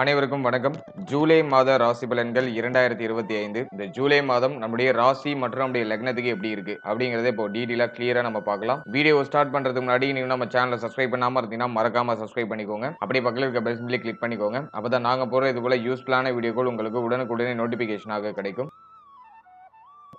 அனைவருக்கும் வணக்கம். ஜூலை மாத ராசி பலன்கள் இரண்டாயிரத்தி இருபத்தி ஐந்து. இந்த ஜூலை மாதம் நம்முடைய ராசி மற்றும் நம்முடைய லக்னத்துக்கு எப்படி இருக்கு அப்படிங்கறத இப்போ டீடெயிலா கிளியரா நம்ம பார்க்கலாம். வீடியோ ஸ்டார்ட் பண்றதுக்கு முன்னாடி நீங்க நம்ம சேனலை சப்ஸ்கிரைப் பண்ணாம இருந்தீங்கன்னா மறக்காம சப்ஸ்கிரைப் பண்ணிக்கோங்க. அப்படி பக்கத்தில் இருக்க பெல் சிம்பிளி கிளிக் பண்ணிக்கோங்க. அப்பதான் நாங்க போற இது போல யூஸ்ஃபுல்லான வீடியோக்கள் உங்களுக்கு உடனுக்குடனே நோட்டிபிகேஷனாக கிடைக்கும்.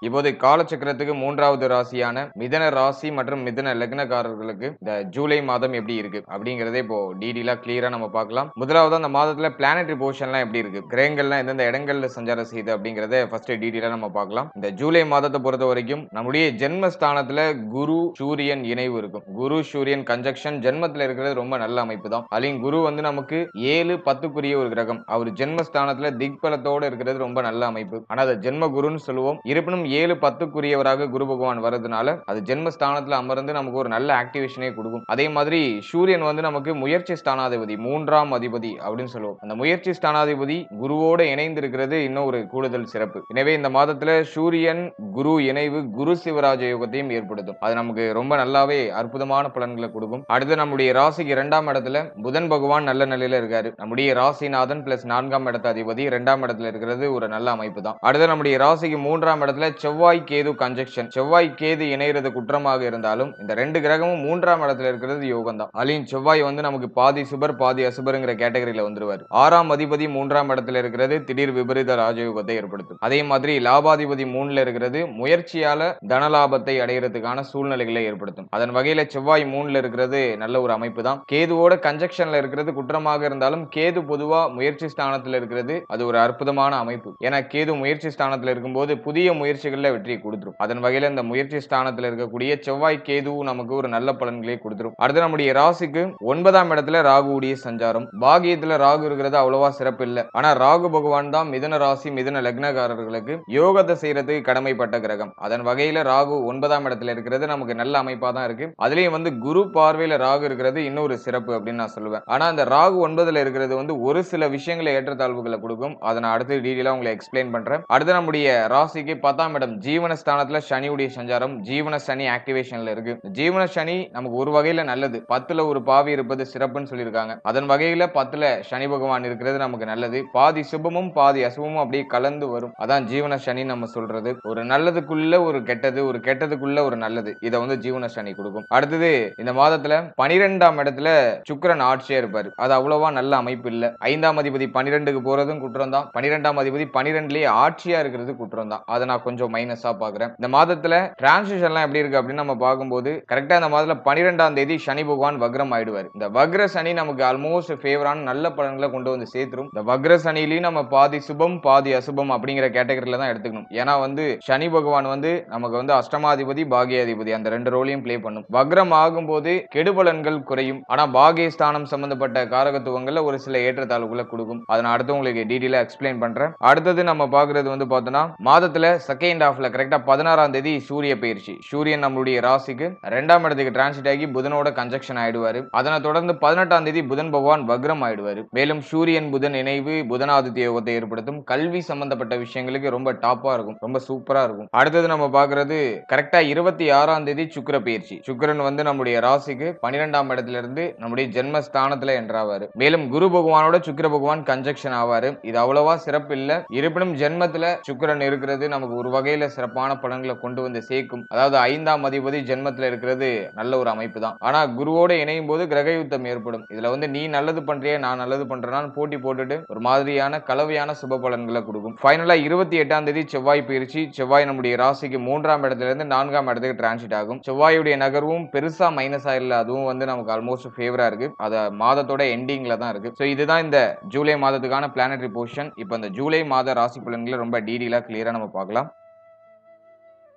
இப்போது காலச்சக்கரத்துக்கு மூன்றாவது ராசியான மிதன ராசி மற்றும் மிதன லக்னக்காரர்களுக்கு இந்த ஜூலை மாதம் எப்படி இருக்கு? அப்படிங்கறதே இப்போ டீடெயிலா கிளியரா நம்ம பார்க்கலாம். முதலாவது அந்த மாதத்துல பிளானட்ரி போர்ஷன்லாம் எப்படி இருக்கு? கிரகங்கள்லாம் எந்தெந்த இடங்கள்ல சஞ்சாரம் செய்யுது அப்படிங்கறத ஃபர்ஸ்ட் டீடெயிலா நம்ம பார்க்கலாம். இந்த ஜூலை மாதத்தை பொறுத்த வரைக்கும் நம்முடைய ஜென்மஸ்தானத்துல குரு சூரியன் இணைவு இருக்கும். குரு சூரியன் கன்ஜக்ஷன் ஜென்மத்துல இருக்கிறது ரொம்ப நல்ல அமைப்பு தான். அதுலயும் குரு வந்து நமக்கு ஏழு பத்துக்குரிய ஒரு கிரகம். அவர் ஜென்மஸ்தானத்துல திக்பலத்தோட இருக்கிறது ரொம்ப நல்ல அமைப்பு. ஆனா அதை ஜென்ம குருன்னு சொல்லுவோம். இருப்பினும் ஏழு பத்துக்குரியவராக குரு பகவான் வர்றதுனால அது ஜென்மஸ்தானத்தில் அமர்ந்து நமக்கு ஒரு நல்ல ஆக்டிவேஷனே கொடுக்கும். அதே மாதிரி சூரியன் வந்து நமக்கு முயற்சி ஸ்தானாதிபதி மூன்றாம் அதிபதி அப்படின்னு சொல்லுவோம். அந்த முயற்சி ஸ்தானாதிபதி குருவோட இணைந்து இருக்கிறது இன்னும் ஒரு கூடுதல் சிறப்பு. எனவே இந்த மாதத்துல சூரியன் குரு இணைவு குரு சிவராஜ யோகத்தையும் ஏற்படுத்தும். அது நமக்கு ரொம்ப நல்லாவே அற்புதமான பலன்களை கொடுக்கும். அடுத்து நம்முடைய ராசிக்கு இரண்டாம் இடத்துல புதன் பகவான் நல்ல நிலையில இருக்காரு. நம்முடைய ராசிநாதன் பிளஸ் நான்காம் இடத்த அதிபதி. இரண்டாம் இடத்துல இருக்கிறது ஒரு நல்ல அமைப்பு தான். அடுத்து நம்முடைய ராசிக்கு மூன்றாம் இடத்துல செவ்வாய் கேது கன்ஜெக்ஷன் செவ்வாய் கேது இணைகிறது குற்றமாக இருந்தாலும் இந்த ரெண்டு கிரகமும் மூன்றாம் இடத்துல இருக்கிறது யோகம் தான் அலின் செவ்வாய் வந்து நமக்கு பாதி சுபர் பாதி அசுபருங்கிற கேட்டகரியில வந்துருவார். ஆறாம் அதிபதி மூன்றாம் இடத்துல இருக்கிறது திடீர் விபரீத ராஜயோகத்தை ஏற்படுத்தும். அதே மாதிரி லாபாதிபதி மூணுல இருக்கிறது முயற்சியால தனலாபத்தை அடைகிறதுக்கான சூழ்நிலைகளை ஏற்படுத்தும். அதன் வகையில செவ்வாய் மூணுல இருக்கிறது நல்ல ஒரு அமைப்பு தான் கேதுவோட கன்ஜெக்ஷன்ல இருக்கிறது குற்றமாக இருந்தாலும் கேது பொதுவா முயற்சி ஸ்தானத்தில் இருக்கிறது அது ஒரு அற்புதமான அமைப்பு. ஏன்னா கேது முயற்சி ஸ்தானத்தில் இருக்கும்போது புதிய முயற்சி முயற்சிகளில் வெற்றியை கொடுத்துரும். அதன் வகையில் இந்த முயற்சி ஸ்தானத்தில் இருக்கக்கூடிய செவ்வாய் கேது நமக்கு ஒரு நல்ல பலன்களை கொடுத்துரும். அடுத்து நம்முடைய ராசிக்கு ஒன்பதாம் இடத்துல ராகுவுடைய சஞ்சாரம். பாகியத்துல ராகு இருக்கிறது அவ்வளவா சிறப்பு இல்லை. ஆனா ராகு பகவான் தான் மிதன ராசி மிதன லக்னக்காரர்களுக்கு யோகத்தை செய்யறதுக்கு கடமைப்பட்ட கிரகம். அதன் வகையில ராகு ஒன்பதாம் இடத்துல இருக்கிறது நமக்கு நல்ல அமைப்பா தான் இருக்கு. அதுலயும் வந்து குரு பார்வையில ராகு இருக்கிறது இன்னொரு சிறப்பு அப்படின்னு நான் சொல்லுவேன். ஆனா அந்த ராகு ஒன்பதுல இருக்கிறது வந்து ஒரு சில விஷயங்களை ஏற்றத்தாழ்வுகளை கொடுக்கும். அதை நான் அடுத்து டீடெயிலா உங்களை எக்ஸ்பிளைன் பண்றேன். அடுத்து நம்முடைய ராசிக்கு பத்தாம் இடம் ஜீவனஸ்தானத்துல சனியுடைய சஞ்சாரம் ஜீவன சனி ஆக்டிவேஷன்ல இருக்கு. ஜீவன சனி நமக்கு ஒரு வகையில நல்லது. பத்துல ஒரு பாவி இருப்பது சிறப்புன்னு சொல்லியிருக்காங்க. அதன் வகையில பத்துல சனி பகவான் இருக்கிறது நமக்கு நல்லது. பாதி சுபமும் பாதி அசுபமும் அப்படியே கலந்து வரும். அதான் ஜீவன சனி நம்ம சொல்றது. ஒரு நல்லதுக்குள்ள ஒரு கெட்டது ஒரு கெட்டதுக்குள்ள ஒரு நல்லது. இதை வந்து ஜீவன சனி கொடுக்கும். அடுத்தது இந்த மாதத்துல பனிரெண்டாம் இடத்துல சுக்கரன் ஆட்சியா இருப்பாரு. அது அவ்வளவா நல்ல அமைப்பு இல்ல. ஐந்தாம் அதிபதி பனிரெண்டுக்கு போறதும் குற்றம் தான். பனிரெண்டாம் அதிபதி பனிரெண்டுலயே ஆட்சியா இருக்கிறது குற்றம் தான். அதை நான் கொஞ்சம் மைனஸா பாக்குறேன் இந்த மாதத்துல டிரான்சிஷன்லாம் எப்படி இருக்கு அப்படின்னு நம்ம பார்க்கும்போது கரெக்டா இந்த மாதத்துல பனிரெண்டாம் தேதி சனி பகவான் வக்ரம் ஆயிடுவார். இந்த வக்ர சனி நமக்கு ஆல்மோஸ்ட் ஃபேவரான நல்ல பலன்களை கொண்டு வந்து சேர்த்துரும். இந்த வக்ர சனிலையும் நம்ம பாதி சுபம் பாதி அசுபம் அப்படிங்கிற கேட்டகரியில தான் எடுத்துக்கணும். ஏன்னா வந்து சனி பகவான் வந்து நமக்கு வந்து அஷ்டமாதிபதி பாகியாதிபதி அந்த ரெண்டு ரோலையும் ப்ளே பண்ணும். வக்ரம் ஆகும்போது கெடுபலன்கள் குறையும். ஆனா பாகியஸ்தானம் சம்பந்தப்பட்ட காரகத்துவங்கள்ல ஒரு சில ஏற்றத்தாழ்வுகளை கொடுக்கும். அதை நான் அடுத்து உங்களுக்கு டீட்டெயிலா எக்ஸ்பிளைன் பண்றேன். அடுத்தது நம்ம பாக்குறது வந்து பார்த்தோம்னா மாதத்துல செகண்ட் ஹாஃப்ல கரெக்டா பதினாறாம் தேதி சூரிய பயிற்சி. சூரியன் நம்மளுடைய ராசிக்கு ரெண்டாம் இடத்துக்கு டிரான்சிட் ஆகி புதனோட கன்ஜெக்ஷன் ஆயிடுவாரு. அதனை தொடர்ந்து பதினெட்டாம் தேதி புதன் பகவான் வக்ரம் ஆயிடுவாரு. மேலும் சூரியன் புதன் இணைவு புதனாதித்ய யோகத்தை ஏற்படுத்தும். கல்வி சம்பந்தப்பட்ட விஷயங்களுக்கு ரொம்ப டாப்பா இருக்கும். ரொம்ப சூப்பரா இருக்கும். அடுத்தது நம்ம பாக்குறது கரெக்டா இருபத்தி ஆறாம் தேதி சுக்கிர பயிற்சி. சுக்கிரன் வந்து நம்முடைய ராசிக்கு பன்னிரெண்டாம் இடத்துல இருந்து நம்முடைய ஜென்மஸ்தானத்துல என்றாவாரு. மேலும் குரு பகவானோட சுக்கர பகவான் கன்ஜெக்ஷன் ஆவாரு. இது அவ்வளவா சிறப்பு இல்ல இருப்பினும் ஜென்மத்துல சுக்கரன் இருக்கிறது நமக்கு ஒரு வகை வகையில சிறப்பான பலன்களை கொண்டு வந்து சேர்க்கும். அதாவது ஐந்தாம் அதிபதி ஜென்மத்தில் இருக்கிறது நல்ல ஒரு அமைப்பு தான் ஆனா குருவோட இணையும் போது கிரக யுத்தம் ஏற்படும். இதுல வந்து நீ நல்லது பண்றிய நான் நல்லது பண்றேன்னு போட்டி போட்டுட்டு ஒரு மாதிரியான கலவையான சுப பலன்களை கொடுக்கும். ஃபைனலா இருபத்தி எட்டாம் தேதி செவ்வாய் பயிற்சி. செவ்வாய் நம்முடைய ராசிக்கு மூன்றாம் இடத்துல இருந்து நான்காம் இடத்துக்கு டிரான்சிட் ஆகும். செவ்வாயுடைய நகர்வும் பெருசா மைனஸ் ஆயிரல அதுவும் வந்து நமக்கு ஆல்மோஸ்ட் ஃபேவரா இருக்கு. அதை மாதத்தோட எண்டிங்ல தான் இருக்கு. ஸோ இதுதான் இந்த ஜூலை மாதத்துக்கான பிளானட்ரி போர்ஷன் இப்போ இந்த ஜூலை மாத ராசி பலன்களை ரொம்ப டீடெயிலாக கிளியராக நம்ம பார்க்கலாம்.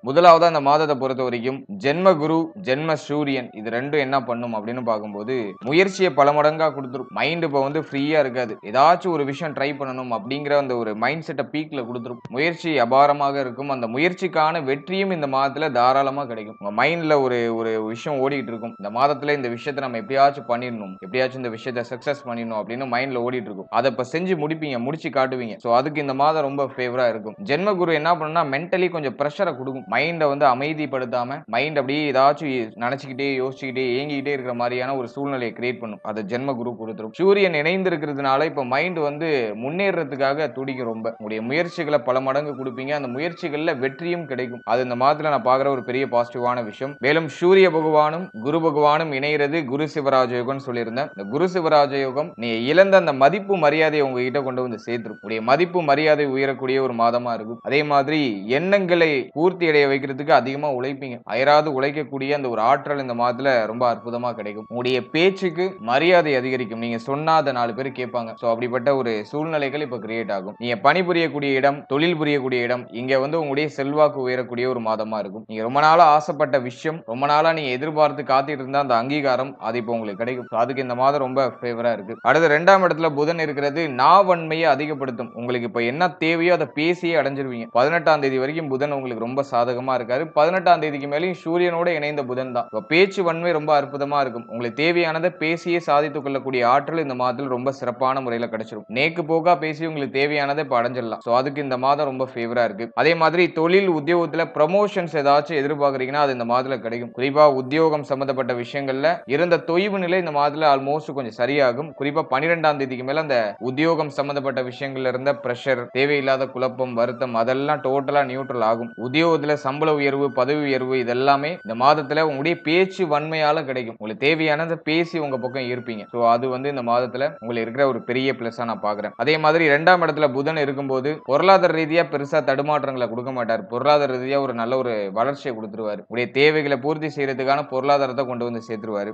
முதலாவது அந்த மாதத்தை பொறுத்த வரைக்கும் ஜென்ம குரு ஜென்ம சூரியன் இது ரெண்டும் என்ன பண்ணும் அப்படின்னு பார்க்கும்போது முயற்சியை பல மடங்கா கொடுத்துரும் மைண்ட் இப்போ வந்து ஃப்ரீயா இருக்காது. ஏதாச்சும் ஒரு விஷயம் ட்ரை பண்ணணும் அப்படிங்கிற அந்த ஒரு மைண்ட் செட்டை பீக்ல கொடுத்துரும் முயற்சி அபாரமாக இருக்கும். அந்த முயற்சிக்கான வெற்றியும் இந்த மாதத்துல தாராளமா கிடைக்கும். உங்க மைண்ட்ல ஒரு ஒரு விஷயம் ஓடிட்டு இருக்கும். இந்த மாதத்துல இந்த விஷயத்தை நம்ம எப்படியாச்சும் பண்ணிடணும். எப்படியாச்சும் இந்த விஷயத்தை சக்சஸ் பண்ணிடணும் அப்படின்னு மைண்ட்ல ஓடிட்டு இருக்கும். அதை இப்ப செஞ்சு முடிப்பீங்க முடிச்சு காட்டுவீங்க. ஸோ அதுக்கு இந்த மாதம் ரொம்ப ஃபேவரா இருக்கும். ஜென்ம குரு என்ன பண்ணுன்னா மென்டலி கொஞ்சம் ப்ரெஷரை கொடுக்கும். மைண்டை வந்து அமைதிப்படுத்தாம மைண்ட் அப்படியே ஏதாச்சும் நினைச்சுக்கிட்டே யோசிச்சுக்கிட்டே ஏங்கிக்கிட்டே இருக்கிற மாதிரியான ஒரு சூழ்நிலையை கிரியேட் பண்ணும். அதை ஜென்ம குரு கொடுத்துரும். சூரியன் இணைந்து இருக்கிறதுனால இப்ப மைண்ட் வந்து முன்னேறதுக்காக துடிக்கும் ரொம்ப. உங்களுடைய முயற்சிகளை பல மடங்கு கொடுப்பீங்க. அந்த முயற்சிகள்ல வெற்றியும் கிடைக்கும். அது இந்த மாதத்துல நான் பாக்குற ஒரு பெரிய பாசிட்டிவான விஷயம். மேலும் சூரிய பகவானும் குரு பகவானும் இணைகிறது குரு சிவராஜ யோகம்னு சொல்லியிருந்தேன். இந்த குரு சிவராஜ யோகம் நீ இழந்த அந்த மதிப்பு மரியாதையை உங்ககிட்ட கொண்டு வந்து சேர்த்துரும். உடைய மதிப்பு மரியாதை உயரக்கூடிய ஒரு மாதமா இருக்கும். அதே மாதிரி எண்ணங்களை பூர்த்தி அடைய வைக்கிறதுக்கு அதிகமாக உழைப்பீங்க. அயராது உழைக்கக்கூடிய அந்த ஒரு ஆற்றல் இந்த மாதத்துல ரொம்ப அற்புதமா கிடைக்கும். உங்களுடைய பேச்சுக்கு மரியாதை அதிகரிக்கும். நீங்க சொன்னா அதை நாலு பேர் கேட்பாங்க. சோ அப்படிப்பட்ட ஒரு சூழ்நிலைகள் இப்ப கிரியேட் ஆகும். நீங்க பணிபுரியக்கூடிய இடம் தொழில் புரியக்கூடிய இடம் இங்க வந்து உங்களுடைய செல்வாக்கு உயரக்கூடிய ஒரு மாதமா இருக்கும். நீங்கள் ரொம்ப நாளா ஆசைப்பட்ட விஷயம் ரொம்ப நாளா நீங்க எதிர்பார்த்து காத்துட்டு இருந்த அந்த அங்கீகாரம் அது இப்போ உங்களுக்கு கிடைக்கும். அதுக்கு இந்த மாதம் ரொம்ப ஃபேவராக இருக்கு. அடுத்து ரெண்டாம் இடத்துல புதன் இருக்கிறது நாவன்மையை அதிகப்படுத்தும். உங்களுக்கு இப்போ என்ன தேவையோ அதை பேசியே அடைஞ்சிருவீங்க. பதினெட்டாம் தேதி வரைக்கும் புதன் உங்களுக்கு ரொம்ப சாதகமா இருக்காரு. பதினெட்டாம் தேதிக்கு மேலேயும் சூரியனோட இணைந்த புதன் தான். பேச்சு வன்மை ரொம்ப அற்புதமா இருக்கும். உங்களுக்கு தேவையானதை பேசியே சாதித்துக் கொள்ளக்கூடிய ஆற்றல் இந்த மாதத்தில் ரொம்ப சிறப்பான முறையில கிடைச்சிரும். நேக்கு போகா பேசி உங்களுக்கு தேவையானதை இப்ப அடைஞ்சிடலாம். ஸோ அதுக்கு இந்த மாதம் ரொம்ப ஃபேவரா இருக்கு. அதே மாதிரி தொழில் உத்தியோகத்துல ப்ரமோஷன்ஸ் ஏதாச்சும் எதிர்பார்க்குறீங்கன்னா அது இந்த மாதத்துல கிடைக்கும். குறிப்பா உத்தியோகம் சம்பந்தப்பட்ட விஷயங்கள்ல இருந்த தொய்வு நிலை இந்த மாதத்துல ஆல்மோஸ்ட் கொஞ்சம் சரியாகும். குறிப்பா பன்னிரெண்டாம் தேதிக்கு மேல அந்த உத்தியோகம் சம்பந்தப்பட்ட விஷயங்கள்ல இருந்த பிரஷர் தேவையில்லாத குழப்பம் வருத்தம் அதெல்லாம் டோட்டலா நியூட்ரல் ஆகும். உத்தியோகத்துல சம்பள உயர்வு பதவி உயர்வு இதெல்லாமே இந்த மாதத்துல உங்களுடைய பேச்சு வன்மையால கிடைக்கும். உங்களுக்கு தேவையானதை பேசி உங்க பக்கம் இருப்பீங்க. ஸோ அது வந்து இந்த மாதத்துல உங்களுக்கு இருக்கிற ஒரு பெரிய பிளஸா நான் பாக்குறேன். அதே மாதிரி இரண்டாம் இடத்துல புதன் இருக்கும்போது பொருளாதார ரீதியா பெருசா தடுமாற்றங்களை கொடுக்க மாட்டார். பொருளாதார ரீதியா ஒரு நல்ல ஒரு வளர்ச்சியை கொடுத்துருவாரு. உடைய தேவைகளை பூர்த்தி செய்யறதுக்கான பொருளாதாரத்தை கொண்டு வந்து சேர்த்துருவாரு.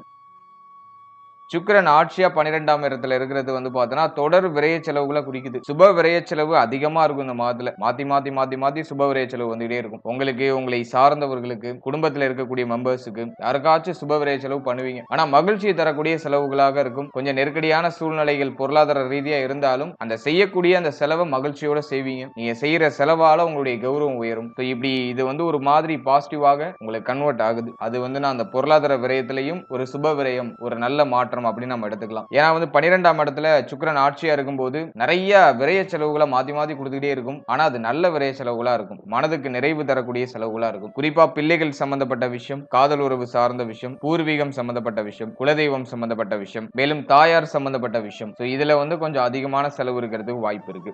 சுக்கரன் ஆட்சியா பன்னிரெண்டாம் இடத்துல இருக்கிறது வந்து பார்த்தோன்னா தொடர் விரைய செலவுகளை குறிக்குது. சுப விரைய செலவு அதிகமா இருக்கும் இந்த மாதத்துல. மாத்தி மாத்தி மாத்தி மாத்தி சுப விரைய செலவு வந்துகிட்டே இருக்கும். உங்களுக்கு உங்களை சார்ந்தவர்களுக்கு குடும்பத்துல இருக்கக்கூடிய மெம்பர்ஸுக்கு யாருக்காச்சும் சுப விரைய செலவு பண்ணுவீங்க. ஆனா மகிழ்ச்சியை தரக்கூடிய செலவுகளாக இருக்கும். கொஞ்சம் நெருக்கடியான சூழ்நிலைகள் பொருளாதார ரீதியா இருந்தாலும் அந்த செய்யக்கூடிய அந்த செலவை மகிழ்ச்சியோட செய்வீங்க. நீங்க செய்யற செலவால உங்களுடைய கௌரவம் உயரும். இப்படி இது வந்து ஒரு மாதிரி பாசிட்டிவாக உங்களுக்கு கன்வெர்ட் ஆகுது. அது வந்து நான் அந்த பொருளாதார விரயத்திலையும் ஒரு சுப விரயம் ஒரு நல்ல மாற்றம் அப்படின்னு நம்ம எடுத்துக்கலாம். ஏன்னா வந்து பன்னிரெண்டாம் இடத்துல சுக்கரன் ஆட்சியா இருக்கும்போது நிறைய விரைய செலவுகளை மாத்தி மாத்தி கொடுத்துக்கிட்டே இருக்கும். ஆனா அது நல்ல விரைய செலவுகளா இருக்கும். மனதுக்கு நிறைவு தரக்கூடிய செலவுகளா இருக்கும். குறிப்பா பிள்ளைகள் சம்பந்தப்பட்ட விஷயம் காதல் உறவு சார்ந்த விஷயம் பூர்வீகம் சம்பந்தப்பட்ட விஷயம் குலதெய்வம் சம்பந்தப்பட்ட விஷயம் மேலும் தாயார் சம்பந்தப்பட்ட விஷயம். ஸோ இதுல வந்து கொஞ்சம் அதிகமான செலவு இருக்கிறதுக்கு வாய்ப்பு இருக்கு.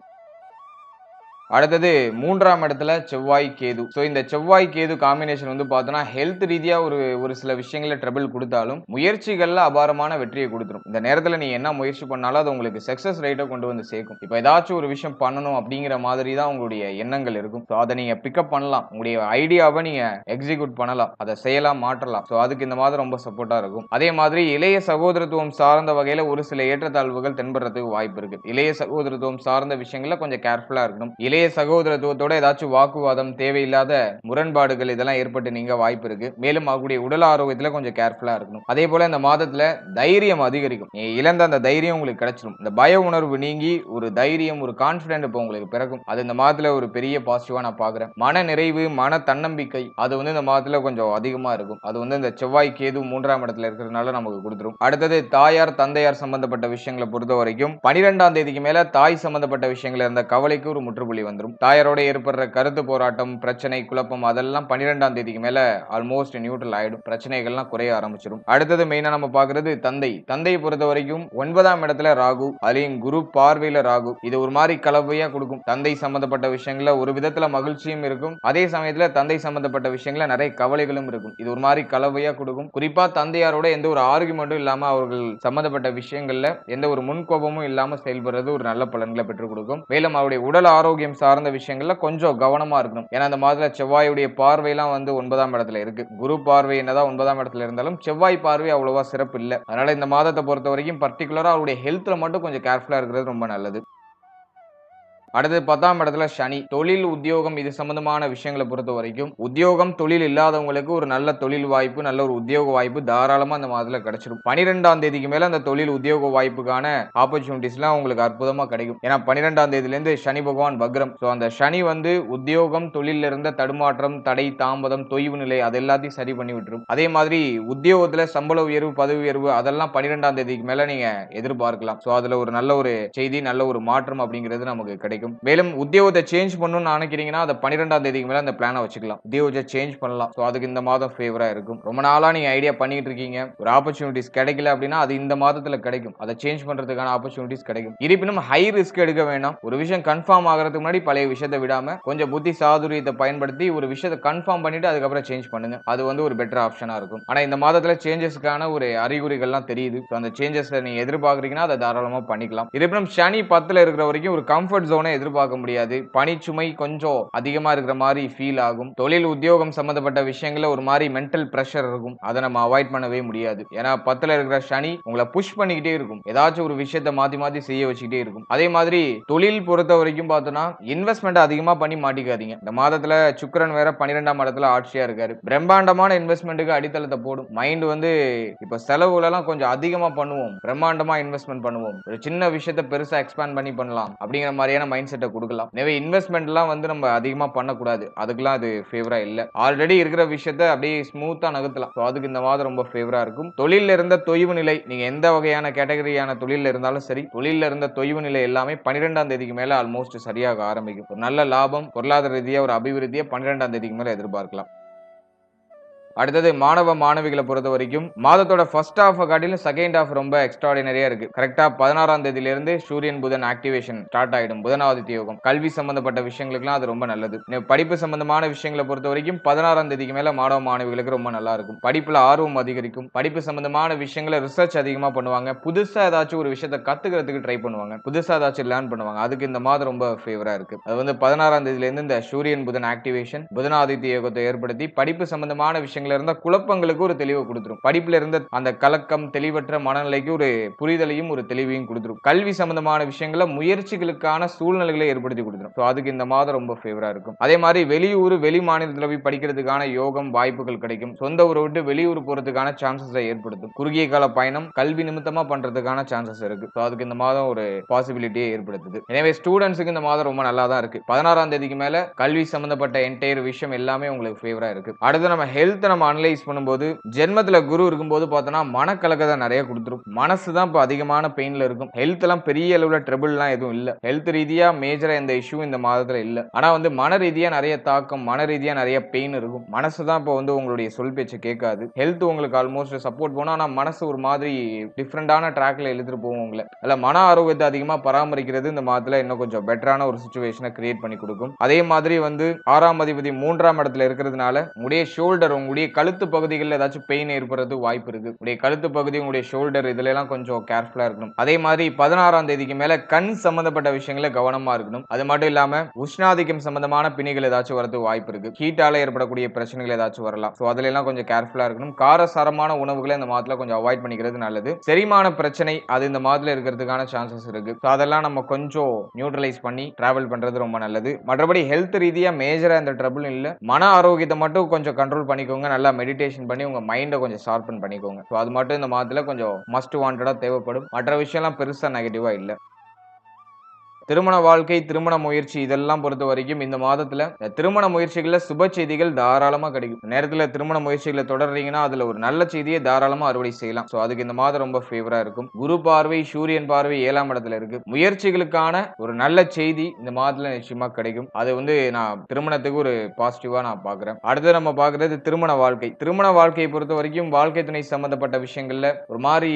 அடுத்தது மூன்றாம் இடத்துல செவ்வாய் கேது. ஸோ இந்த செவ்வாய் கேது காம்பினேஷன் வந்து பார்த்தோன்னா ஹெல்த் ரீதியாக ஒரு ஒரு சில விஷயங்களில் ட்ரபிள் கொடுத்தாலும் முயற்சிகளில் அபாரமான வெற்றியை கொடுத்துரும். இந்த நேரத்தில் நீ என்ன முயற்சி பண்ணாலும் அது உங்களுக்கு சக்சஸ் ரேட்டை கொண்டு வந்து சேர்க்கும். இப்போ ஏதாச்சும் ஒரு விஷயம் பண்ணணும் அப்படிங்கிற மாதிரி தான் உங்களுடைய எண்ணங்கள் இருக்கும். ஸோ அதை நீங்கள் பிக்கப் பண்ணலாம். உங்களுடைய ஐடியாவை நீங்கள் எக்ஸிக்யூட் பண்ணலாம். அதை செய்யலாம் மாற்றலாம். ஸோ அதுக்கு இந்த மாதிரி ரொம்ப சப்போர்ட்டாக இருக்கும். அதே மாதிரி இளைய சகோதரத்துவம் சார்ந்த வகையில் ஒரு சில ஏற்றத்தாழ்வுகள் தென்படுறதுக்கு வாய்ப்பு இருக்குது இளைய சகோதரத்துவம் சார்ந்த விஷயங்களில் கொஞ்சம் கேர்ஃபுல்லாக இருக்கணும். இளைய சகோதரத்துவத்தோட ஏதாச்சும் வாக்குவாதம் தேவையில்லாத முரண்பாடுகள் இதெல்லாம் ஏற்பட்டு நீங்க வாய்ப்பு இருக்கு. மேலும் அவங்களுடைய உடல் ஆரோக்கியத்துல கொஞ்சம் கேர்ஃபுல்லா இருக்கணும். அதே போல இந்த மாதத்துல தைரியம் அதிகரிக்கும். இழந்த அந்த தைரியம் உங்களுக்கு கிடைச்சிடும் இந்த பய உணர்வு நீங்கி ஒரு தைரியம் ஒரு கான்பிடன்ட் இப்போ உங்களுக்கு பிறக்கும். அது இந்த மாதத்துல ஒரு பெரிய பாசிட்டிவா நான் பாக்குறேன் மன நிறைவு மன தன்னம்பிக்கை அது வந்து இந்த மாதத்துல கொஞ்சம் அதிகமா இருக்கும். அது வந்து இந்த செவ்வாய் கேது மூன்றாம் இடத்துல இருக்கிறதுனால நமக்கு கொடுத்துரும். அடுத்தது தாயார் தந்தையார் சம்பந்தப்பட்ட விஷயங்களை பொறுத்த வரைக்கும் பனிரெண்டாம் தேதிக்கு மேல தாய் சம்பந்தப்பட்ட விஷயங்கள் இருந்த கவலைக்கு ஒரு முற்றுப்புள்ளி வந்துடும் தாயாரோட ஏற்படுற கருத்து போராட்டம் பிரச்சனை குழப்பம் அதெல்லாம் பன்னிரெண்டாம் தேதிக்கு மேல ஆல்மோஸ்ட் நியூட்ரல் ஆயிடும். பிரச்சனைகள்லாம் குறைய ஆரம்பிச்சிடும் அடுத்தது மெயினா நம்ம பாக்குறது தந்தை. தந்தையை பொறுத்த வரைக்கும் ஒன்பதாம் இடத்துல ராகு அதுலயும் குரு பார்வையில ராகு. இது ஒரு மாதிரி கலவையா கொடுக்கும். தந்தை சம்பந்தப்பட்ட விஷயங்கள ஒரு விதத்துல மகிழ்ச்சியும் இருக்கும். அதே சமயத்துல தந்தை சம்பந்தப்பட்ட விஷயங்கள நிறைய கவலைகளும் இருக்கும். இது ஒரு மாதிரி கலவையா கொடுக்கும். குறிப்பா தந்தையாரோட எந்த ஒரு ஆர்குமெண்ட்டும் இல்லாம அவர்கள் சம்பந்தப்பட்ட விஷயங்கள்ல எந்த ஒரு முன்கோபமும் இல்லாம செயல்படுறது ஒரு நல்ல பலன்களை பெற்றுக் கொடுக்கும். மேலும் அவருடைய உடல் ஆரோக்கியம் சார்ந்த விஷயங்கள்ல கொஞ்சம் கவனமா இருக்கணும். ஏன்னா அந்த மாதத்துல செவ்வாயுடைய பார்வையெல்லாம் வந்து ஒன்பதாம் இடத்துல இருக்கு. குரு பார்வை என்னதான் ஒன்பதாம் இடத்துல இருந்தாலும் செவ்வாய் பார்வை அவ்வளவா சிறப்பு இல்லை. அதனால இந்த மாதத்தை பொறுத்த வரைக்கும் பர்டிகுலரா அவருடைய ஹெல்த்ல மட்டும் கொஞ்சம் கேர்ஃபுல்லா இருக்கிறது ரொம்ப நல்லது. அடுத்து பத்தாம் இடத்துல சனி. தொழில் உத்தியோகம் இது சம்பந்தமான விஷயங்களை பொறுத்த வரைக்கும் உத்தியோகம் தொழில் இல்லாதவங்களுக்கு ஒரு நல்ல தொழில் வாய்ப்பு நல்ல ஒரு உத்தியோக வாய்ப்பு தாராளமா அந்த மாதத்துல கிடைச்சிடும் பனிரெண்டாம் தேதிக்கு மேல அந்த தொழில் உத்தியோக வாய்ப்புக்கான ஆப்பர்ச்சுனிட்டிஸ்லாம் உங்களுக்கு அற்புதமா கிடைக்கும். ஏன்னா பனிரெண்டாம் தேதியில இருந்து சனி பகவான் பக்ரம் ஸோ அந்த சனி வந்து உத்தியோகம் தொழில இருந்த தடுமாற்றம் தடை தாமதம் தொய்வு நிலை அது எல்லாத்தையும் சரி பண்ணி விட்டுரும். அதே மாதிரி உத்தியோகத்துல சம்பள உயர்வு பதவி உயர்வு அதெல்லாம் பனிரெண்டாம் தேதிக்கு மேல நீங்க எதிர்பார்க்கலாம். ஸோ அதுல ஒரு நல்ல ஒரு செய்தி நல்ல ஒரு மாற்றம் அப்படிங்கிறது நமக்கு கிடைக்கும். கிடைக்கும். மேலும் உத்தியோகத்தை சேஞ்ச் பண்ணணும்னு நினைக்கிறீங்கன்னா அதை பன்னிரெண்டாம் தேதிக்கு மேல அந்த பிளானை வச்சுக்கலாம். உத்தியோகத்தை சேஞ்ச் பண்ணலாம். ஸோ அதுக்கு இந்த மாதம் ஃபேவரா இருக்கும். ரொம்ப நாளா நீங்க ஐடியா பண்ணிட்டு இருக்கீங்க. ஒரு ஆப்பர்ச்சுனிட்டிஸ் கிடைக்கல அப்படின்னா அது இந்த மாதத்துல கிடைக்கும். அதை சேஞ்ச் பண்றதுக்கான ஆப்பர்ச்சுனிட்டிஸ் கிடைக்கும். இருப்பினும் ஹை ரிஸ்க் எடுக்க வேண்டாம் ஒரு விஷயம் கன்ஃபார்ம் ஆகிறதுக்கு முன்னாடி பழைய விஷயத்தை விடாம கொஞ்சம் புத்தி சாதுரியத்தை பயன்படுத்தி ஒரு விஷயத்தை கன்ஃபார்ம் பண்ணிட்டு அதுக்கப்புறம் சேஞ்ச் பண்ணுங்க. அது வந்து ஒரு பெட்டர் ஆப்ஷனா இருக்கும். ஆனா இந்த மாதத்துல சேஞ்சஸ்க்கான ஒரு அறிகுறிகள்லாம் தெரியுது. ஸோ அந்த சேஞ்சஸ் நீங்க எதிர்பார்க்குறீங்கன்னா அதை தாராளமா பண்ணிக்கலாம். இருப்பினும் சனி பத்துல இருக்கிற வரைக்கும் ஒரு கம்ஃபர்ட் ஜோனை எதிர்பார்க்க முடியாது. பனிச்சுமை கொஞ்சம் அதிகமா இருக்கிற மாதிரி ஃபீல் ஆகும். தொழில் உத்தியோகம் சம்பந்தப்பட்ட விஷயங்கள ஒரு மாதிரி மென்டல் ப்ரெஷர் இருக்கும். அதை நம்ம அவாய்ட் பண்ணவே முடியாது. ஏன்னா பத்துல இருக்கிற சனி உங்களை புஷ் பண்ணிக்கிட்டே இருக்கும். ஏதாச்சும் ஒரு விஷயத்த மாத்தி மாத்தி செய்ய வச்சுக்கிட்டே இருக்கும். அதே மாதிரி தொழில் பொறுத்த வரைக்கும் பார்த்தோம்னா இன்வெஸ்ட்மெண்ட் அதிகமா பண்ணி மாட்டிக்காதீங்க. இந்த மாதத்துல சுக்கிரன் வேற பன்னிரெண்டாம் இடத்துல ஆட்சியா இருக்காரு. பிரம்மாண்டமான இன்வெஸ்ட்மெண்ட்டுக்கு அடித்தளத்தை போடும். மைண்ட் வந்து இப்ப செலவுல எல்லாம் கொஞ்சம் அதிகமா பண்ணுவோம். பிரம்மாண்டமா இன்வெஸ்ட்மெண்ட் பண்ணுவோம். ஒரு சின்ன விஷயத்த பெருசா எக்ஸ்பேண்ட் பண்ணி பண்ணலாம். அப்படிங்கிற மாதிரியான மைண்ட் செட்டை கொடுக்கலாம். எனவே இன்வெஸ்ட்மெண்ட்லாம் வந்து நம்ம அதிகமாக பண்ணக்கூடாது. அதுக்கெல்லாம் அது ஃபேவரா இல்லை. ஆல்ரெடி இருக்கிற விஷயத்த அப்படியே ஸ்மூத்தாக நகர்த்தலாம். ஸோ அதுக்கு இந்த மாதம் ரொம்ப ஃபேவரா இருக்கும். தொழிலில் இருந்த தொய்வு நிலை நீங்கள் எந்த வகையான கேட்டகரியான தொழிலில் இருந்தாலும் சரி தொழிலில் இருந்த தொய்வு நிலை எல்லாமே பன்னிரெண்டாம் தேதிக்கு மேலே ஆல்மோஸ்ட் சரியாக ஆரம்பிக்கும். ஒரு நல்ல லாபம் பொருளாதார ரீதியாக ஒரு அபிவிருத்தியை பன்னிரெண்டாம் தேதிக்கு மேலே எதிர்பார்க்கலாம். அடுத்தது மாணவ மாணவிகளை பொறுத்த வரைக்கும் மாதத்தோட ஃபர்ஸ்ட் ஆஃப் காட்டிலும் செகண்ட் ஹாஃப் ரொம்ப எக்ஸ்ட்ராடினரியா இருக்கு. கரெக்டா பதினாறாம் தேதியிலிருந்து சூரியன் புதன் ஆக்டிவேஷன் ஸ்டார்ட் ஆயிடும். புதனாதித்ய யோகம் கல்வி சம்பந்தப்பட்ட விஷயங்களுக்குலாம் அது ரொம்ப நல்லது. படிப்பு சம்பந்தமான விஷயங்களை பொறுத்த வரைக்கும் பதினாறாம் தேதிக்கு மேல மாணவ மாணவிகளுக்கு ரொம்ப நல்லா இருக்கும். படிப்புல ஆர்வம் அதிகரிக்கும். படிப்பு சம்பந்தமான விஷயங்களை ரிசர்ச் அதிகமா பண்ணுவாங்க. புதுசா ஏதாச்சும் ஒரு விஷயத்த கத்துக்கிறதுக்கு ட்ரை பண்ணுவாங்க. புதுசா ஏதாச்சும் லேர்ன் பண்ணுவாங்க. அதுக்கு இந்த மாதம் ரொம்ப ஃபேவரா இருக்கு. அது வந்து பதினாறாம் தேதியிலிருந்து இந்த சூரியன் புதன் ஆக்டிவேஷன் புதனாதித்ய யோகத்தை ஏற்படுத்தி படிப்பு சம்பந்தமான விஷயங்கள் இருந்த குழப்பங்களுக்கு ஒரு தெளிவை கொடுத்துரும். படிப்புல இருந்த அந்த கலக்கம் தெளிவற்ற மனநிலைக்கு ஒரு புரிதலையும் ஒரு தெளிவையும் கொடுத்துரும். கல்வி சம்பந்தமான விஷயங்கள முயற்சிகளுக்கான சூழ்நிலைகளை ஏற்படுத்தி கொடுத்துரும். ஸோ அதுக்கு இந்த மாதம் ரொம்ப ஃபேவரா இருக்கும். அதே மாதிரி வெளியூர் வெளி மாநிலத்தில் போய் படிக்கிறதுக்கான யோகம் வாய்ப்புகள் கிடைக்கும். சொந்த ஊரை விட்டு வெளியூர் போறதுக்கான சான்சஸை ஏற்படுத்தும். குறுகிய கால பயணம் கல்வி நிமித்தமா பண்றதுக்கான சான்சஸ் இருக்கு. ஸோ அதுக்கு இந்த மாதம் ஒரு பாசிபிலிட்டியை ஏற்படுத்துது. எனவே ஸ்டூடெண்ட்ஸுக்கு இந்த மாதம் ரொம்ப நல்லா தான் இருக்கு. பதினாறாம் தேதிக்கு மேல கல்வி சம்பந்தப்பட்ட என்டையர் விஷயம் எல்லாமே உங்களுக்கு ஃபேவரா இருக்கு. அடுத்து நம்ம ஹெல்த் நம்ம அனலைஸ் பண்ணும்போது ஜென்மத்தில் குரு இருக்கும்போது பார்த்தோன்னா மனக்கலக்கத்தை நிறைய கொடுத்துரும். மனசு தான் இப்போ அதிகமான பெயினில் இருக்கும். ஹெல்த் எல்லாம் பெரிய அளவில் ட்ரபிள்லாம் எதுவும் இல்லை. ஹெல்த் ரீதியாக மேஜராக எந்த இஷ்யூ இந்த மாதத்தில் இல்லை. ஆனால் வந்து மன ரீதியாக நிறைய தாக்கம் மன ரீதியாக நிறைய பெயின் இருக்கும். மனசு தான் இப்போ வந்து உங்களுடைய சொல் பேச்சு கேட்காது. ஹெல்த் உங்களுக்கு ஆல்மோஸ்ட் சப்போர்ட் போனால் ஆனால் மனசு ஒரு மாதிரி டிஃப்ரெண்டான ட்ராக்ல எழுதிட்டு போகும் உங்களை. அதில் மன ஆரோக்கியத்தை அதிகமாக பராமரிக்கிறது இந்த மாதத்தில் இன்னும் கொஞ்சம் பெட்டரான ஒரு சுச்சுவேஷனை கிரியேட் பண்ணி கொடுக்கும். அதே மாதிரி வந்து ஆறாம் அதிபதி மூன்றாம் இடத்துல இருக்கிறதுனால உங்களுடைய ஷோல்டர் உங்களுடைய கழுத்து பகுதிகளில் ஏதாச்சும் பெயின் ஏற்படுறது வாய்ப்பு இருக்கு. உங்களுடைய கழுத்து பகுதி உங்களுடைய ஷோல்டர் இதுல எல்லாம் கொஞ்சம் கேர்ஃபுல்லா இருக்கணும். அதே மாதிரி பதினாறாம் தேதிக்கு மேல கண் சம்பந்தப்பட்ட விஷயங்கள கவனமா இருக்கணும். அது மட்டும் இல்லாம உஷ்ணாதிக்கம் சம்பந்தமான பிணிகள் ஏதாச்சும் வரது வாய்ப்பு இருக்கு. ஹீட்டால ஏற்படக்கூடிய பிரச்சனைகள் ஏதாச்சும் வரலாம். ஸோ அதுல எல்லாம் கொஞ்சம் கேர்ஃபுல்லா இருக்கணும். காரசாரமான உணவுகளை இந்த மாதத்துல கொஞ்சம் அவாய்ட் பண்ணிக்கிறது நல்லது. செரிமான பிரச்சனை அது இந்த மாதத்துல இருக்கிறதுக்கான சான்சஸ் இருக்கு. ஸோ அதெல்லாம் நம்ம கொஞ்சம் நியூட்ரலைஸ் பண்ணி டிராவல் பண்றது ரொம்ப நல்லது. மற்றபடி ஹெல்த் ரீதியா மேஜரா இந்த ட்ரபிள் இல்ல. மன ஆரோக்கியத்தை மட்டும் கொஞ்சம் கண்ட்ரோல் பண்ணிக்கோங்க. நல்லா மெடிடேஷன் பண்ணி உங்க மைண்டை கொஞ்சம் ஷார்பன் பண்ணிக்கோங்க. ஸோ அது மட்டும் இந்த மாதத்துல கொஞ்சம் மஸ்ட் வாண்டடா தேவைப்படும். மற்ற விஷயம்லாம் பெருசா நெகட்டிவா இல்லை. திருமண வாழ்க்கை திருமண முயற்சி இதெல்லாம் பொறுத்த வரைக்கும் இந்த மாதத்துல இந்த திருமண முயற்சிகளில் சுப செய்திகள் தாராளமா கிடைக்கும். நேரத்துல திருமண முயற்சிகளை தொடர்றீங்கன்னா அதுல ஒரு நல்ல செய்தியை தாராளமா அறுவடை செய்யலாம். ஸோ அதுக்கு இந்த மாதம் ரொம்ப ஃபேவரா இருக்கும். குரு பார்வை சூரியன் பார்வை ஏழாம் இடத்துல இருக்கு. முயற்சிகளுக்கான ஒரு நல்ல செய்தி இந்த மாதத்துல நிச்சயமா கிடைக்கும். அது வந்து நான் திருமணத்துக்கு ஒரு பாசிட்டிவா நான் பாக்குறேன். அடுத்து நம்ம பாக்குறது திருமண வாழ்க்கை. திருமண வாழ்க்கையை பொறுத்த வரைக்கும் வாழ்க்கை துணை சம்பந்தப்பட்ட விஷயங்கள்ல ஒரு மாதிரி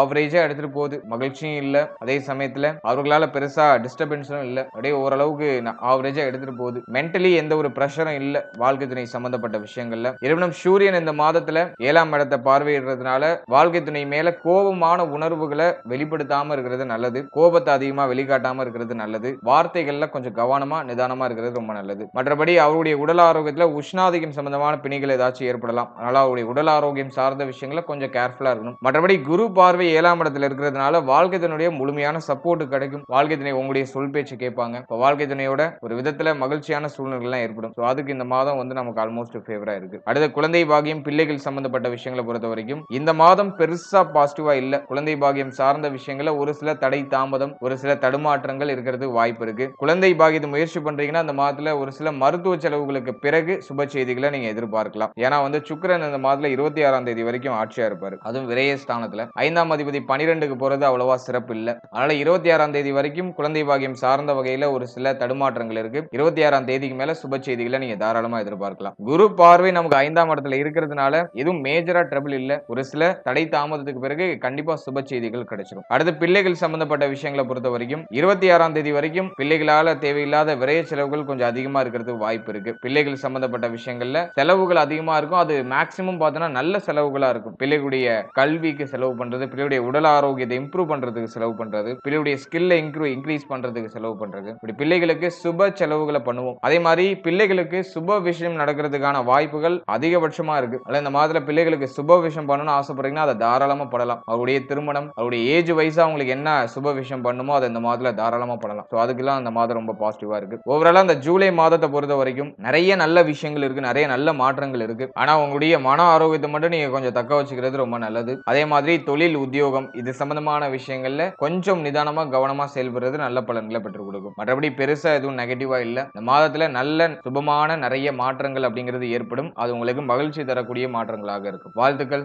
ஆவரேஜா எடுத்துட்டு போகுது. மகிழ்ச்சியும் இல்ல. அதே சமயத்துல அவர்களால பெருசா டிஸ்டர்பன்ஸும் இல்லை. அப்படியே ஓரளவுக்கு ஆவரேஜா எடுத்துட்டு போகுது. மென்டலி எந்த ஒரு ப்ரெஷரும் இல்லை. வாழ்க்கை துணை சம்பந்தப்பட்ட விஷயங்கள்ல. இருப்பினும் சூரியன் இந்த மாதத்துல ஏழாம் இடத்தை பார்வையிடுறதுனால வாழ்க்கை துணை மேல கோபமான உணர்வுகளை வெளிப்படுத்தாம இருக்கிறது நல்லது. கோபத்தை அதிகமா வெளிக்காட்டாம இருக்கிறது நல்லது. வார்த்தைகள்ல கொஞ்சம் கவனமா நிதானமா இருக்கிறது ரொம்ப நல்லது. மற்றபடி அவருடைய உடல் ஆரோக்கியத்துல உஷ்ணாதிக்கம் சம்பந்தமான பிணிகள் ஏதாச்சும் ஏற்படலாம். அதனால அவருடைய உடல் ஆரோக்கியம் சார்ந்த விஷயங்கள கொஞ்சம் கேர்ஃபுல்லா இருக்கணும். மற்றபடி குரு பார்வை ஏழாம் இடத்துல இருக்கிறதுனால வாழ்க்கை தன்னுடைய முழுமையான சப்போர்ட் கிடைக்கும். வாழ்க்கை துணை நம்முடைய சொல் பேச்சு கேட்பாங்க. இப்போ வாழ்க்கை துணையோட ஒரு விதத்துல மகிழ்ச்சியான சூழ்நிலைலாம் ஏற்படும். ஸோ அதுக்கு இந்த மாதம் வந்து நமக்கு ஆல்மோஸ்ட் ஃபேவரா இருக்கு. அடுத்த குழந்தை பாகியம் பிள்ளைகள் சம்பந்தப்பட்ட விஷயங்களை பொறுத்த வரைக்கும் இந்த மாதம் பெருசா பாசிட்டிவா இல்ல. குழந்தை பாகியம் சார்ந்த விஷயங்கள ஒரு சில தடை தாமதம் ஒரு சில தடுமாற்றங்கள் இருக்கிறது வாய்ப்பு இருக்கு. குழந்தை பாகியத்தை முயற்சி பண்றீங்கன்னா அந்த மாதத்துல ஒரு சில மருத்துவ செலவுகளுக்கு பிறகு சுப செய்திகளை நீங்க எதிர்பார்க்கலாம். ஏன்னா வந்து சுக்கிரன் இந்த மாதத்துல இருபத்தி ஆறாம் தேதி வரைக்கும் ஆட்சியா இருப்பாரு. அதுவும் விரைய ஸ்தானத்துல ஐந்தாம் அதிபதி பனிரெண்டுக்கு போறது அவ்வளவா சிறப்பு இல்லை. அதனால இருபத்தி ஆறாம் தேதி வரைக்கும் குழந்தை குழந்தை பாக்கியம் சார்ந்த வகையில ஒரு சில தடுமாற்றங்கள் இருக்கு. இருபத்தி ஆறாம் தேதிக்கு மேல சுப செய்திகளை நீங்க தாராளமா எதிர்பார்க்கலாம். குரு பார்வை நமக்கு ஐந்தாம் இடத்துல இருக்கிறதுனால எதுவும் மேஜரா ட்ரபிள் இல்ல. ஒரு சில தடை தாமதத்துக்கு பிறகு கண்டிப்பா சுப செய்திகள் கிடைச்சிடும் அடுத்து பிள்ளைகள் சம்பந்தப்பட்ட விஷயங்களை பொறுத்த வரைக்கும் இருபத்தி ஆறாம் தேதி வரைக்கும் பிள்ளைகளால தேவையில்லாத விரைய செலவுகள் கொஞ்சம் அதிகமா இருக்கிறதுக்கு வாய்ப்பு இருக்கு. பிள்ளைகள் சம்பந்தப்பட்ட விஷயங்கள்ல செலவுகள் அதிகமா இருக்கும். அது மேக்சிமம் பார்த்தோன்னா நல்ல செலவுகளா இருக்கும். பிள்ளைகளுடைய கல்விக்கு செலவு பண்றது பிள்ளையுடைய உடல் ஆரோக்கியத்தை இம்ப்ரூவ் பண்றதுக்கு செலவு பண்றது பிள்ளையுடைய ஸ்கில்ல இன்க்ரூ இன்க்ரீஸ் பண்றதுக்கு செலவு பண்றது. இப்படி பிள்ளைகளுக்கு சுப செலவுகளை பண்ணுவோம். அதே மாதிரி பிள்ளைகளுக்கு சுப விஷயம் நடக்கிறதுக்கான வாய்ப்புகள் அதிகபட்சமா இருக்கு. அல்ல இந்த மாதத்துல பிள்ளைகளுக்கு சுப விஷயம் பண்ணணும்னு ஆசைப்படுறீங்கன்னா அதை தாராளமா பண்ணலாம். அவருடைய திருமணம் அவருடைய ஏஜ் வைஸா அவங்களுக்கு என்ன சுப விஷயம் பண்ணுமோ அதை இந்த மாதத்துல தாராளமா பண்ணலாம். ஸோ அதுக்கெல்லாம் அந்த மாதம் ரொம்ப பாசிட்டிவா இருக்கு. ஓவராலா அந்த ஜூலை மாதத்தை பொறுத்த வரைக்கும் நிறைய நல்ல விஷயங்கள் இருக்கு. நிறைய நல்ல மாற்றங்கள் இருக்கு. ஆனா உங்களுடைய மன ஆரோக்கியத்தை மட்டும் நீங்க கொஞ்சம் தக்க வச்சுக்கிறது ரொம்ப நல்லது. அதே மாதிரி தொழில் உத்தியோகம் இது சம்பந்தமான விஷயங்கள்ல கொஞ்சம் நிதானமா கவனமா செயல்படுறது நல்ல பலன்களை பெற்றுக் கொடுக்கும். மற்றபடி பெருசா எதுவும் நெகட்டிவா இல்ல. இந்த மாதத்துல நல்ல சுபமான நிறைய மாற்றங்கள் அப்படிங்கிறது ஏற்படும். அது உங்களுக்கு மகிழ்ச்சி தரக்கூடிய மாற்றங்களாக இருக்கும். வாழ்த்துக்கள்.